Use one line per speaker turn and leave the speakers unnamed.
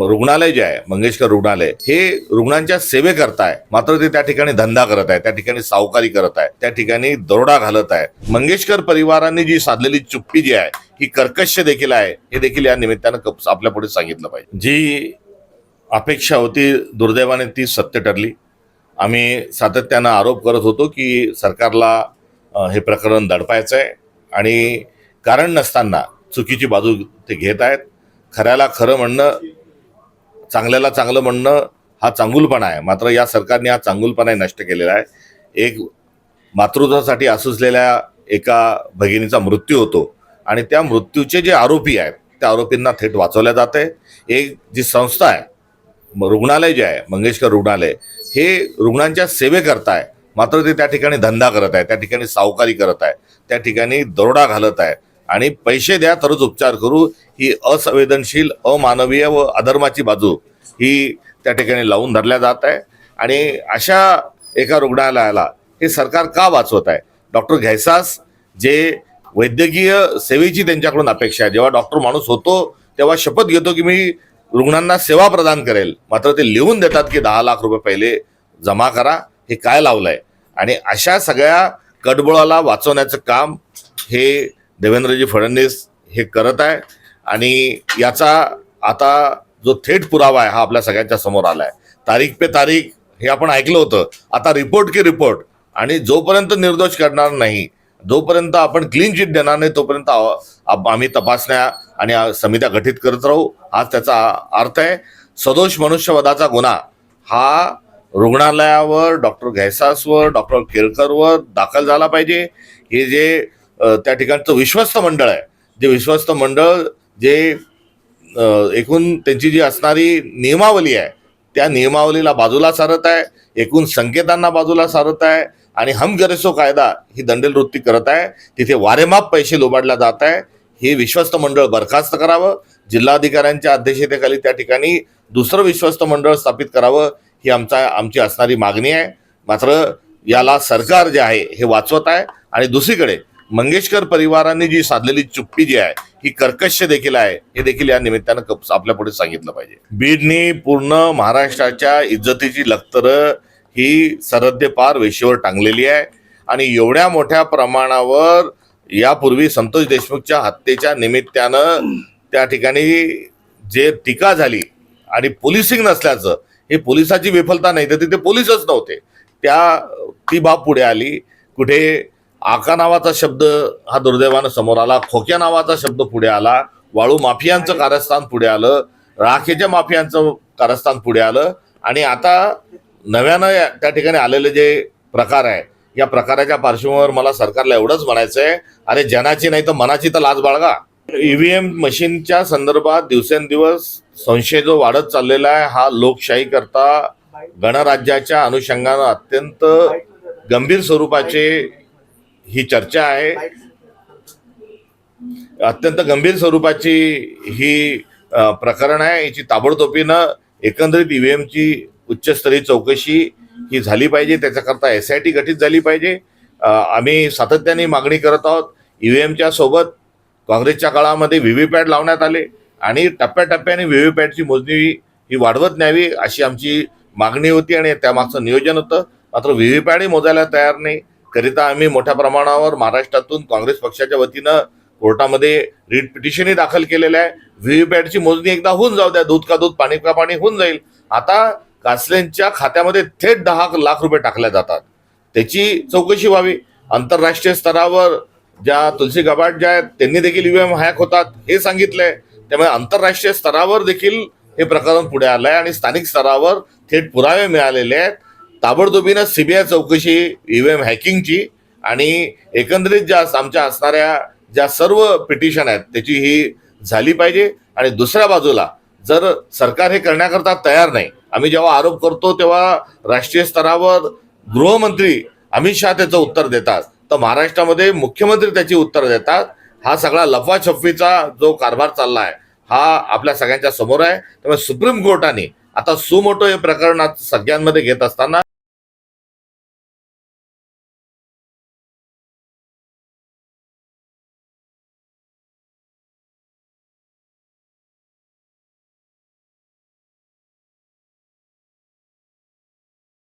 रुग्णालय जे आहे मंगेशकर रुग्णालय हे रुग्णांच्या सेवेकरता आहे मात्र ते त्या ठिकाणी धंदा करत आहे त्या ठिकाणी सावकारी करत आहे त्या ठिकाणी दरोडा घालत आहे. मंगेशकर परिवारांनी जी साधलेली चुप्पी जी आहे ही कर्कश देखील आहे हे देखील या निमित्तानं आपल्यापुढे आपल्या पुढे सांगितलं पाहिजे. जी अपेक्षा होती दुर्दैवाने ती सत्य ठरली. आम्ही सातत्यानं आरोप करत होतो की सरकारला हे प्रकरण दडपायचं आहे आणि कारण नसताना चुकीची बाजू ते घेत आहेत. खऱ्याला खरं म्हणणं चांगल्याला चांगलं म्हणणं हा चांगुलपणा आहे. मात्र या सरकारने हा चांगुलपणा नष्ट केलेला आहे. एक मातृत्वासाठी असुसलेल्या एका भगिनीचा मृत्यू होतो आणि त्या मृत्यूचे जे आरोपी आहेत त्या आरोपींना थेट वाचवल्या आहे एक जी संस्था आहे म- रुग्णालय जे आहे मंगेशकर रुग्णालय हे रुग्णांच्या सेवेकरता आहे मात्र ते त्या ठिकाणी धंदा करत आहे त्या ठिकाणी सावकारी करत आहे त्या ठिकाणी दरोडा घालत आहे. आणि पैसे द्या तरच उपचार करू. ही असंवेदनशील अमानवीय व अधर्माची बाजू ही त्या ठिकाणी लावून धरल्या जात आहे. आणि अशा एका रुग्णालयाला हे सरकार का वाचवत आहे? डॉक्टर घैसास जे वैद्यकीय सेवेची त्यांच्याकडून अपेक्षा आहे. जेव्हा डॉक्टर माणूस होतो तेव्हा शपथ घेतो की मी रुग्णांना सेवा प्रदान करेल. मात्र ते लिहून देतात की दहा लाख रुपये पहिले जमा करा. हे काय लावलंय? आणि अशा सगळ्या कडबोळाला वाचवण्याचं काम हे देवेंद्रजी फडणवीस हे करत आहे. आणि याचा आता जो थेट पुरावा आहे हा आपल्या सगळ्यांच्या समोर आला आहे तारीख पे तारीख हे आपण ऐकलं होतं. आता रिपोर्ट की रिपोर्ट. आणि जोपर्यंत निर्दोष करणार नाही जोपर्यंत आपण क्लीन चिट देणार नाही तोपर्यंत आम्ही तपासण्या आणि समित्या गठीत करत राहू. हा त्याचा अर्थ आहे. सदोष मनुष्यवधाचा गुन्हा हा रुग्णालयावर डॉक्टर घैसासवर डॉक्टर केळकरवर दाखल झाला पाहिजे. हे जे त्या ठिकाणचं विश्वस्त मंडळ आहे. जे विश्वस्त मंडळ जे एकूण त्यांची जी असणारी नियमावली आहे त्या नियमावलीला बाजूला सारत आहे एकूण संकेतांना बाजूला सारत आहे आणि हम गरेसो कायदा ही दंडेल वृत्ती करत आहे. तिथे वारेमाप पैसे लोबाडला जात आहे. हे विश्वस्त मंडळ बरखास्त करावं. जिल्हाधिकाऱ्यांच्या अध्यक्षतेखाली त्या ठिकाणी दुसरं विश्वस्त मंडळ स्थापित करावं ही आमचा आमची असणारी मागणी आहे. मात्र याला सरकार जे आहे हे वाचवत आहे आणि दुसरीकडे मंगेशकर परिवारांनी जी साधलेली चुप्पी जी आहे ही कर्कश देखील आहे हे देखील या निमित्तानं आपल्या पुढे सांगितलं पाहिजे. बीडनी पूर्ण महाराष्ट्राच्या इज्जतीची लखतर ही सरहद्देपार वेशीवर टांगलेली आहे आणि एवढ्या मोठ्या प्रमाणावर यापूर्वी संतोष देशमुखच्या हत्येच्या निमित्तानं त्या ठिकाणी जे टीका झाली आणि पोलिसिंग नसल्याचं हे पोलिसाची विफलता नाही तर तिथे पोलीसच नव्हते. त्या ती बाब पुढे आली. कुठे आका नावाचा शब्द हा दुर्दैवानं समोर आला. खोक्या नावाचा शब्द पुढे आला. वाळू माफियांचं कारस्थान पुढे आलं. राखेच्या माफियांचं कारस्थान पुढे आलं. आणि आता नव्यानं या- त्या ठिकाणी आलेले जे प्रकार आहे या प्रकाराच्या पार्श्वभूमीवर मला सरकारला एवढंच म्हणायचं आहे अरे जनाची नाही तर मनाची तर लाज बाळगा. ईव्हीएम मशीनच्या संदर्भात दिवसेंदिवस संशय जो वाढत चाललेला आहे हा लोकशाही करता गणराज्याच्या अनुषंगानं अत्यंत गंभीर स्वरूपाचे ही चर्चा आहे. अत्यंत गंभीर स्वरूपाची ही प्रकरण आहे. याची ताबडतोबीनं एकंदरीत ईव्हीएमची उच्चस्तरीय चौकशी ही झाली पाहिजे. त्याच्याकरता एस आय टी गठीत झाली पाहिजे. आम्ही सातत्याने मागणी करत आहोत. ईव्हीएमच्या सोबत काँग्रेसच्या काळामध्ये व्ही व्ही पॅड लावण्यात आले आणि टप्प्याटप्प्याने व्ही पॅडची मोजणी ही वाढवत न्यावी अशी आमची मागणी होती आणि त्यामागचं नियोजन होतं. मात्र व्ही व्ही पॅडही मोजायला तयार नाही. करिता आम्ही मोठ्या प्रमाणावर महाराष्ट्रातून काँग्रेस पक्षाच्या वतीनं कोर्टामध्ये रिट पिटिशनही दाखल केलेलं आहे. व्हीव्हीपॅटची मोजणी एकदा होऊन जाऊ द्या. दूध का दूध पाणी का पाणी होऊन जाईल. आता कासलेंच्या खात्यामध्ये थेट दहा लाख रुपये टाकल्या जातात. त्याची चौकशी व्हावी. आंतरराष्ट्रीय स्तरावर ज्या तुलसी गबाट ज्या आहेत त्यांनी देखील ईव्हीएम हॅक होतात हे सांगितलंय. त्यामुळे आंतरराष्ट्रीय स्तरावर देखील हे प्रकरण पुढे आलंय आणि स्थानिक स्तरावर थेट पुरावे मिळालेले आहेत. ताबडतोबीनं सीबीआय चौकशी ईव्हीएम हॅकिंगची आणि एकंदरीत ज्या आमच्या असणाऱ्या ज्या सर्व पिटिशन आहेत त्याची ही झाली पाहिजे. आणि दुसऱ्या बाजूला जर सरकार हे करण्याकरता तयार नाही आम्ही जेव्हा आरोप करतो तेव्हा राष्ट्रीय स्तरावर गृहमंत्री अमित शहा त्याचं उत्तर देतात. तर महाराष्ट्रामध्ये मुख्यमंत्री त्याची उत्तर देतात. हा सगळा लफाछप्पीचा जो कारभार चालला आहे हा आपल्या सगळ्यांच्या समोर आहे. त्यामुळे सुप्रीम कोर्टाने आता सुमोटो हे प्रकरण सगळ्यांमध्ये घेत असताना